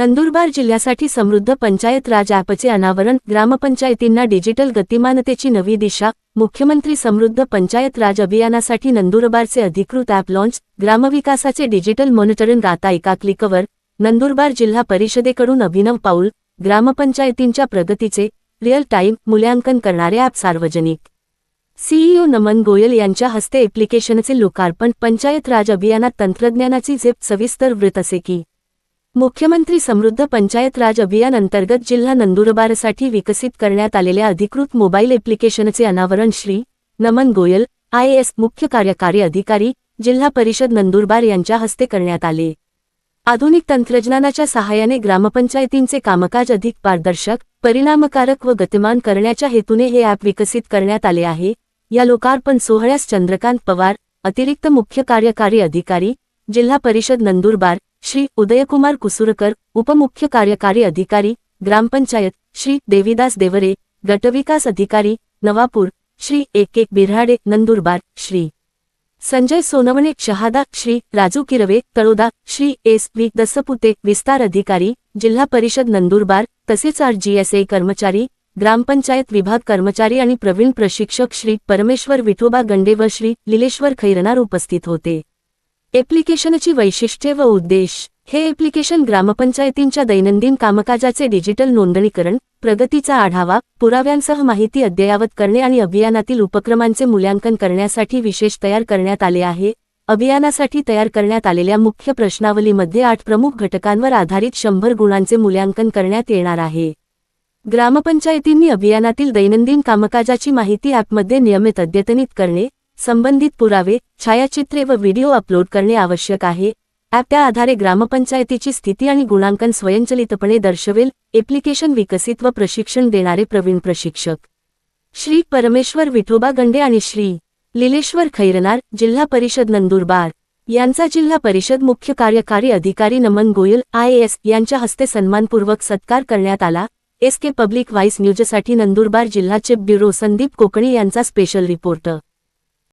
नंदुरबार जिल्ह्यासाठी समृद्ध पंचायत राज ॲपचे अनावरण ग्रामपंचायतींना डिजिटल गतिमानतेची नवी दिशा मुख्यमंत्री समृद्ध पंचायत राज अभियानासाठी नंदुरबारचे अधिकृत ॲप लॉन्च ग्रामविकासाचे डिजिटल मॉनिटरिंग आता एका क्लिकवर नंदुरबार जिल्हा परिषदेकडून अभिनव पाऊल ग्रामपंचायतींच्या प्रगतीचे रिअल टाईम मूल्यांकन करणारे ॲप सार्वजनिक. सीईओ नमन गोयल यांच्या हस्ते ॲप्लिकेशनचे लोकार्पण पंचायत राज अभियानात तंत्रज्ञानाची झेप सविस्तर वृत असे की मुख्यमंत्री समृद्ध पंचायत राज अभियान अंतर्गत जिल्हा नंदुरबारसाठी विकसित करण्यात आलेल्या अधिकृत मोबाईल ॲप्लिकेशनचे अनावरण श्री नमन गोयल आय एस मुख्य कार्यकारी अधिकारी जिल्हा परिषद नंदुरबार यांच्या हस्ते करण्यात आले. आधुनिक तंत्रज्ञानाच्या सहाय्याने ग्रामपंचायतींचे कामकाज अधिक पारदर्शक परिणामकारक व गतिमान करण्याच्या हेतूने हे ॲप विकसित करण्यात आले आहे. या लोकार्पण सोहळ्यास चंद्रकांत पवार अतिरिक्त मुख्य कार्यकारी अधिकारी जिल्हा परिषद नंदुरबार श्री उदयकुमार कुसुरकर उपमुख्य कार्यकारी अधिकारी ग्रामपंचायत श्री देविदास देवरे गटविकास अधिकारी नवापूर श्री एक एक बिऱ्हाडे नंदुरबार श्री संजय सोनवणे शहादा श्री राजू किरवे तळोदा श्री एस व्ही दसपुते विस्तार अधिकारी जिल्हा परिषद नंदुरबार तसेच आर जीएसए कर्मचारी ग्रामपंचायत विभाग कर्मचारी आणि प्रवीण प्रशिक्षक श्री परमेश्वर विठोबा गंडे व श्री लिलेश्वर खैरनार उपस्थित होते. ॲप्लिकेशनची वैशिष्ट्ये व उद्देश. हे ॲप्लिकेशन ग्रामपंचायतींच्या दैनंदिन कामकाजाचे डिजिटल नोंदणीकरण प्रगतीचा आढावा पुराव्यांसह माहिती अद्ययावत करणे आणि अभियानातील उपक्रमांचे मूल्यांकन करण्यासाठी विशेष तयार करण्यात आले आहे. अभियानासाठी तयार करण्यात आलेल्या मुख्य प्रश्नावलीमध्ये आठ प्रमुख घटकांवर आधारित शंभर गुणांचे मूल्यांकन करण्यात येणार आहे. ग्रामपंचायतींनी अभियानातील दैनंदिन कामकाजाची माहिती ॲपमध्ये नियमित अद्यतनित करणे संबंधित पुरावे छायाचित्रे व व्हिडिओ अपलोड करणे आवश्यक आहे. ॲप त्या आधारे ग्रामपंचायतीची स्थिती आणि गुणांकन स्वयंचलितपणे दर्शवेल एप्लिकेशन विकसित व प्रशिक्षण देणारे प्रवीण प्रशिक्षक. श्री परमेश्वर विठोबा गंडे आणि श्री लिलेश्वर खैरनार जिल्हा परिषद नंदुरबार यांचा जिल्हा परिषद मुख्य कार्यकारी अधिकारी नमन गोयल आय एस यांच्या हस्ते सन्मानपूर्वक सत्कार करण्यात आला. एस के पब्लिक व्हाईस न्यूजसाठी नंदुरबार जिल्हा चिप ब्युरो संदीप कोकणी यांचा स्पेशल रिपोर्ट.